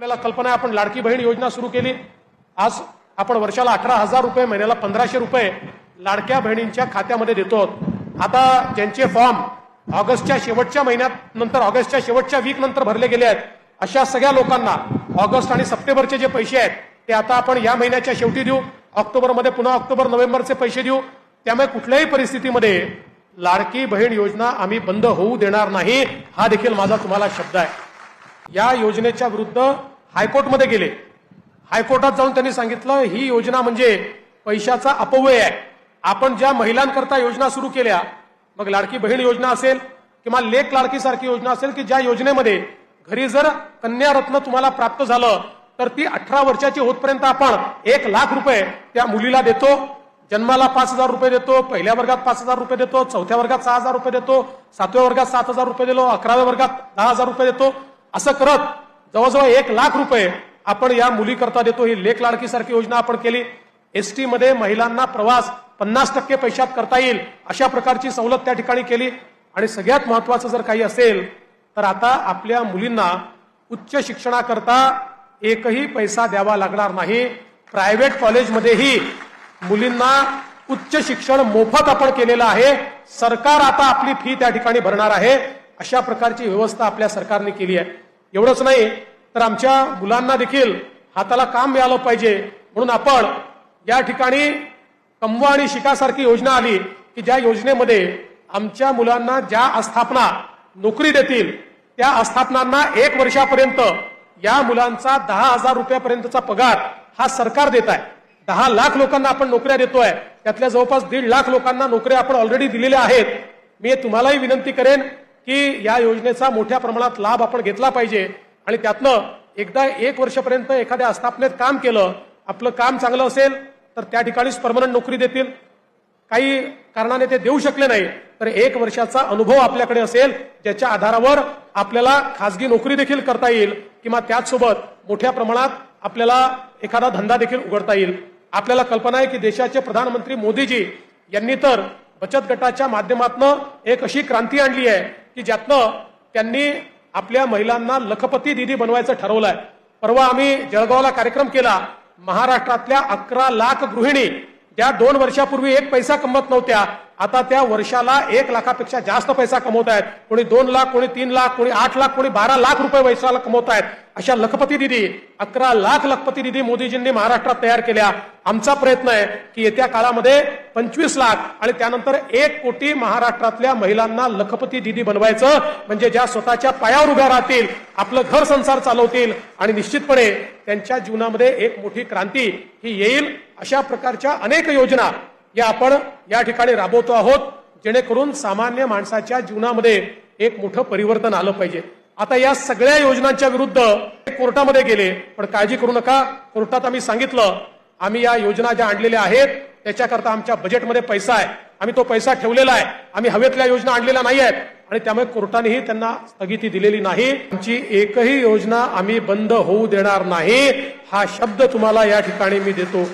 आपल्याला कल्पना आहे आपण लाडकी बहीण योजना सुरू केली. आज आपण वर्षाला अठरा हजार रुपये महिन्याला पंधराशे रुपये लाडक्या बहिणींच्या खात्यामध्ये देतो आता ज्यांचे फॉर्म ऑगस्टच्या शेवटच्या महिन्यात नंतर ऑगस्टच्या शेवटच्या वीक नंतर भरले गेले आहेत अशा सगळ्या लोकांना ऑगस्ट आणि सप्टेंबरचे जे पैसे आहेत ते आता आपण या महिन्याच्या शेवटी देऊ. ऑक्टोबरमध्ये पुन्हा ऑक्टोबर नोव्हेंबरचे पैसे देऊ. त्यामुळे कुठल्याही परिस्थितीमध्ये लाडकी बहीण योजना आम्ही बंद होऊ देणार नाही हा देखील माझा तुम्हाला शब्द आहे. या योजनेच्या विरुद्ध हायकोर्टमध्ये गेले. हायकोर्टात जाऊन त्यांनी सांगितलं ही योजना म्हणजे पैशाचा अपव्यय आहे. आपण ज्या महिलांकरता योजना सुरू केल्या मग लाडकी बहीण योजना असेल किंवा लेख लाडकीसारखी योजना असेल की ज्या योजनेमध्ये घरी जर कन्या रत्न तुम्हाला प्राप्त झालं तर ती अठरा वर्षाची होतपर्यंत आपण एक लाख रुपये त्या मुलीला देतो. जन्माला पाच हजार रुपये देतो पहिल्या वर्गात पाच हजार रुपये देतो चौथ्या वर्गात सहा हजार रुपये देतो सातव्या वर्गात सात हजार रुपये दिलो अकराव्या वर्गात दहा हजार रुपये देतो. असं करत जवळजवळ एक लाख रुपये आपण या मुलीकरता देतो. ही लेख लाडकीसारखी योजना आपण केली. एसटी मध्ये महिलांना प्रवास पन्नास टक्के पैशात करता येईल अशा प्रकारची सवलत त्या ठिकाणी केली. आणि सगळ्यात महत्वाचं जर काही असेल तर आता आपल्या मुलींना उच्च शिक्षणाकरता एकही पैसा द्यावा लागणार नाही. प्रायव्हेट कॉलेजमध्येही मुलींना उच्च शिक्षण मोफत आपण केलेलं आहे. सरकार आता आपली फी त्या ठिकाणी भरणार आहे. अशा प्रकारची व्यवस्था आपल्या सरकारने केली आहे. एवढंच नाही तर आमच्या मुलांना देखील हाताला काम मिळालं पाहिजे. म्हणून आपण या ठिकाणी कमवा आणि शिकासारखी योजना आली की ज्या योजनेमध्ये आमच्या मुलांना ज्या आस्थापना नोकरी देतील त्या आस्थापनांना एक वर्षापर्यंत या मुलांचा दहा हजार रुपयापर्यंतचा पगार हा सरकार देत आहे. दहा लाख लोकांना आपण नोकऱ्या देतोय. त्यातल्या जवळपास दीड लाख लोकांना नोकऱ्या आपण ऑलरेडी दिलेल्या आहेत. मी तुम्हालाही विनंती करेन की या योजनेचा मोठ्या प्रमाणात लाभ आपण घेतला पाहिजे. आणि त्यातनं एकदा एक वर्षपर्यंत एखाद्या आस्थापनेत काम केलं आपलं काम चांगलं असेल तर त्या ठिकाणीच परमनंट नोकरी देतील. काही कारणाने ते देऊ शकले नाही तर एक वर्षाचा अनुभव आपल्याकडे असेल ज्याच्या आधारावर आपल्याला खासगी नोकरी देखील करता येईल किंवा त्याचसोबत मोठ्या प्रमाणात आपल्याला एखादा धंदा देखील उघडता येईल. आपल्याला कल्पना आहे की देशाचे प्रधानमंत्री मोदीजी यांनी तर बचत गटाच्या माध्यमातून एक अशी क्रांती आणली आहे की ज्यातनं त्यांनी आपल्या महिलांना लखपती दिदी बनवायचं ठरवलंय. परवा आम्ही जळगावला कार्यक्रम केला. महाराष्ट्रातल्या अकरा लाख गृहिणी ज्या दोन वर्षापूर्वी एक पैसा कमवत नव्हत्या आता त्या वर्षाला एक लाखापेक्षा जास्त पैसा कमवत आहेत. कोणी दोन लाख कोणी तीन लाख कोणी आठ लाख कोणी बारा लाख रुपये वर्षाला कमवत आहेत. अशा लखपती दिदी अकरा लाख लखपती दिदी मोदीजींनी महाराष्ट्रात तयार केल्या. आमचा प्रयत्न आहे की येत्या काळामध्ये पंचवीस लाख आणि त्यानंतर एक कोटी महाराष्ट्रातल्या महिलांना लखपती दिदी बनवायचं म्हणजे ज्या स्वतःच्या पायावर उभ्या राहतील आपलं घर संसार चालवतील आणि निश्चितपणे त्यांच्या जीवनामध्ये एक मोठी क्रांती ही येईल. अशा प्रकारच्या अनेक योजना या आपण या ठिकाणी राबवतो आहोत जेणेकरून सामान्य माणसाच्या जीवनामध्ये एक मोठं परिवर्तन आलं पाहिजे. आता या सगळ्या योजनांच्या विरुद्ध कोर्टामध्ये गेले पण काळजी करू नका. कोर्टात आम्ही सांगितलं आम्ही या योजना ज्या आणलेल्या आहेत त्याच्याकरता आमच्या बजेटमध्ये पैसा आहे. आम्ही तो पैसा ठेवलेला आहे. आम्ही हवेतल्या योजना आणलेल्या नाही आहेत. आणि त्यामुळे कोर्टानेही त्यांना स्थगिती दिलेली नाही. आमची एकही योजना आम्ही बंद होऊ देणार नाही. हा शब्द तुम्हाला या ठिकाणी मी देतो.